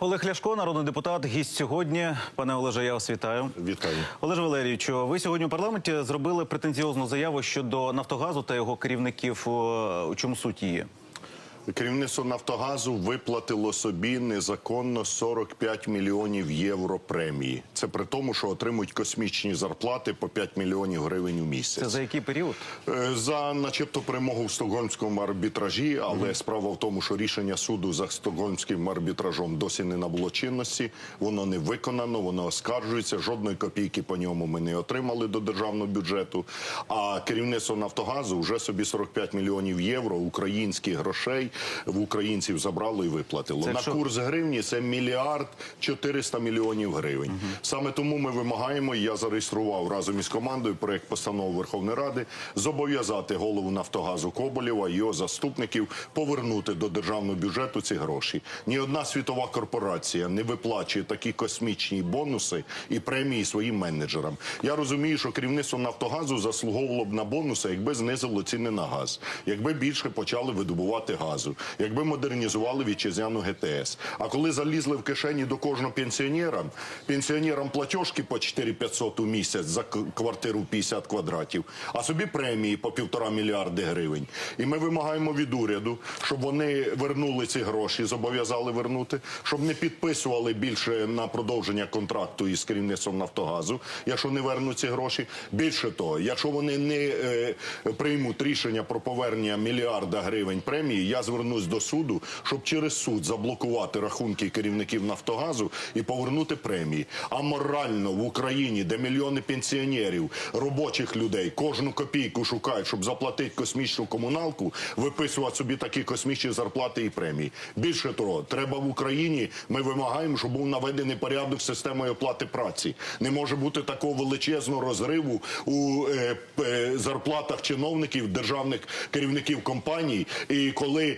Олег Ляшко, народний депутат, гість сьогодні. Пане Олеже, я вас вітаю. Вітаю. Олеже Валерійовичу, ви сьогодні у парламенті зробили претензіозну заяву щодо Нафтогазу та його керівників. У чому суть її? Керівництво Нафтогазу виплатило собі незаконно 45 мільйонів євро премії. Це при тому, що отримують космічні зарплати по 5 мільйонів гривень у місяць. Це за який період? Е, За, начебто, перемогу в стокгольмському арбітражі, але справа в тому, що рішення суду за стокгольмським арбітражом досі не набуло чинності. Воно не виконано, воно оскаржується. Жодної копійки по ньому ми не отримали до державного бюджету. А керівництво Нафтогазу вже собі 45 мільйонів євро українських грошей в українців забрало і виплатило. Це На якщо- курс гривні це мільярд 400 мільйонів гривень. Саме тому ми вимагаємо. Я зареєстрував разом із командою проект постанови Верховної Ради зобов'язати голову Нафтогазу Коболєва і його заступників повернути до державного бюджету ці гроші. Ні одна світова корпорація не виплачує такі космічні бонуси і премії своїм менеджерам. Я розумію, що керівництво Нафтогазу заслуговувало б на бонуси, якби знизило ціни на газ, якби більше почали видобувати газу, якби модернізували вітчизняну ГТС. А коли залізли в кишені до кожного пенсіонера, пенсіонерам платіжки по 4500 у місяць за квартиру 50 квадратів, а собі премії по півтора мільярди гривень. І ми вимагаємо від уряду, щоб вони вернули ці гроші, зобов'язали вернути, щоб не підписували більше на продовження контракту із керівництвом Нафтогазу, якщо не вернуть ці гроші. Більше того, якщо вони не е, приймуть рішення про повернення мільярда гривень премії, я звернусь до суду, щоб через суд заблокувати рахунки керівників Нафтогазу і повернути премії. А морально в Україні, де мільйони пенсіонерів, робочих людей, кожну копійку шукають, щоб заплатити космічну комуналку, виписувати собі такі космічні зарплати і премії. Більше того, треба в Україні. Ми вимагаємо, щоб був наведений порядок системою оплати праці. Не може бути такого величезного розриву у е, е, зарплатах чиновників, державних керівників компаній. І коли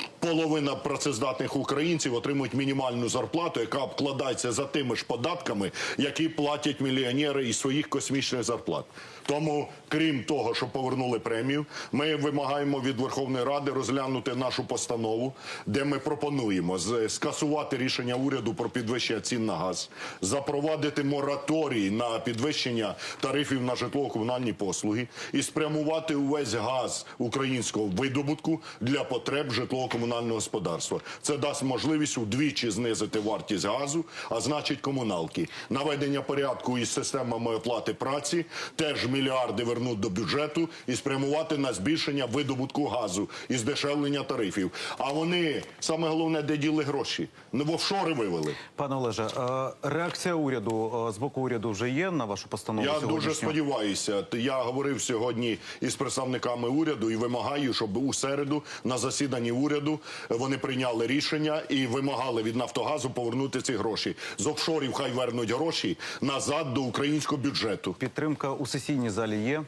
половина працездатних українців отримують мінімальну зарплату, яка обкладається за тими ж податками, які платять мільйонери із своїх космічних зарплат. Тому, крім того, що повернули премію, ми вимагаємо від Верховної Ради розглянути нашу постанову, де ми пропонуємо скасувати рішення уряду про підвищення цін на газ, запровадити мораторій на підвищення тарифів на житлово-комунальні послуги і спрямувати увесь газ українського видобутку для потреб житлово-комунального господарства. Це дасть можливість удвічі знизити вартість газу, а значить комуналки. Наведення порядку із системами оплати праці теж мільярди вернуть до бюджету і спрямувати на збільшення видобутку газу і здешевлення тарифів. А вони саме головне, де діли гроші, не в офшори вивели. Пане Олеже, е, реакція уряду е, з боку уряду вже є на вашу постанову Я дуже сподіваюся. Я говорив сьогодні із представниками уряду і вимагаю, щоб у середу на засіданні уряду вони прийняли рішення і вимагали від Нафтогазу повернути ці гроші з офшорів. Хай вернуть гроші назад до українського бюджету. Підтримка у сесійній залі є.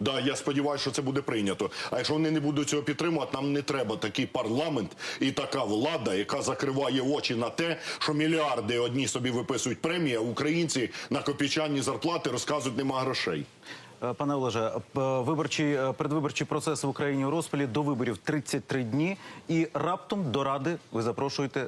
Да, я сподіваюся, що це буде прийнято. А якщо вони не будуть цього підтримувати, нам не треба такий парламент і така влада, яка закриває очі на те, що мільярди одні собі виписують премії, а українці на копійчані зарплати розказують, нема грошей. Е, Пане Олеже, п- виборчий е, передвиборчий процес в Україні у розпалі до виборів 33 дні, і раптом до ради ви запрошуєте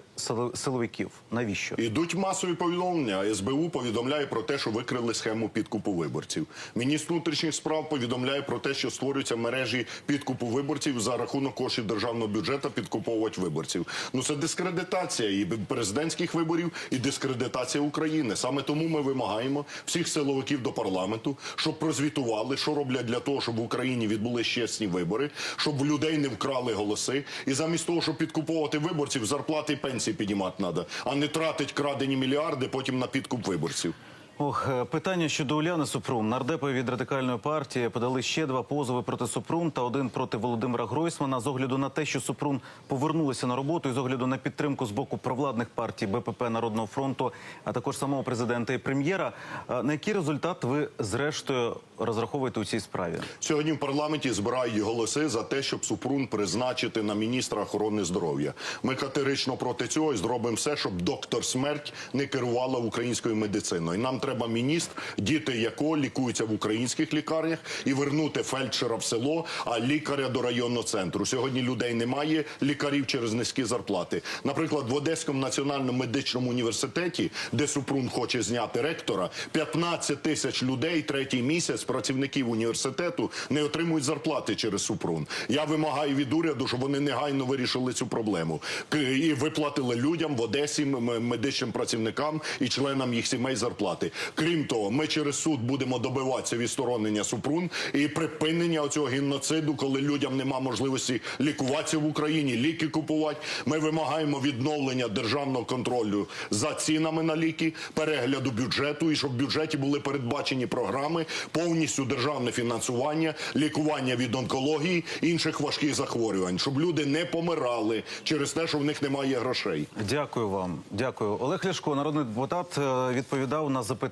силовиків. Навіщо? Ідуть масові повідомлення. СБУ повідомляє про те, що викрили схему підкупу виборців. Міністр внутрішніх справ повідомляє про те, що створюються мережі підкупу виборців за рахунок коштів державного бюджету підкуповувати виборців. Ну це дискредитація і президентських виборів, і дискредитація України. Саме тому ми вимагаємо всіх силовиків до парламенту, щоб прозвітували, що роблять для того, щоб в Україні відбули чесні вибори, щоб в людей не вкрали голоси. І замість того, щоб підкуповувати виборців, зарплати і пенсії піднімати треба, а не тратить крадені мільярди потім на підкуп виборців. Ох, е, питання щодо Уляни Супрун. Нардепи від радикальної партії подали ще два позови проти Супрун та один проти Володимира Гройсмана з огляду на те, що Супрун повернулися на роботу і з огляду на підтримку з боку провладних партій БПП Народного фронту, а також самого президента і прем'єра. Е, На який результат ви зрештою розраховуєте у цій справі? Сьогодні в парламенті збирають голоси за те, щоб Супрун призначити на міністра охорони здоров'я. Ми категорично проти цього і зробимо все, щоб доктор смерть не керувала українською медициною. Нам треба треба міністр, діти якого лікуються в українських лікарнях, і вернути фельдшера в село, а лікаря до районного центру. Сьогодні людей немає лікарів через низькі зарплати. Наприклад, в Одеському національному медичному університеті, де Супрун хоче зняти ректора, 15 тисяч людей третій місяць працівників університету не отримують зарплати через Супрун. Я вимагаю від уряду, щоб вони негайно вирішили цю проблему і виплатили людям в Одесі медичним працівникам і членам їх сімей зарплати. Крім того, ми через суд будемо добиватися відсторонення Супрун і припинення цього геноциду, коли людям нема можливості лікуватися в Україні, ліки купувати. Ми вимагаємо відновлення державного контролю за цінами на ліки, перегляду бюджету і щоб в бюджеті були передбачені програми, повністю державне фінансування, лікування від онкології інших важких захворювань, щоб люди не помирали через те, що в них немає грошей. Дякую вам. Дякую. Олег Ляшко, народний депутат, е, відповідав на запитання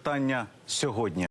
сьогодні.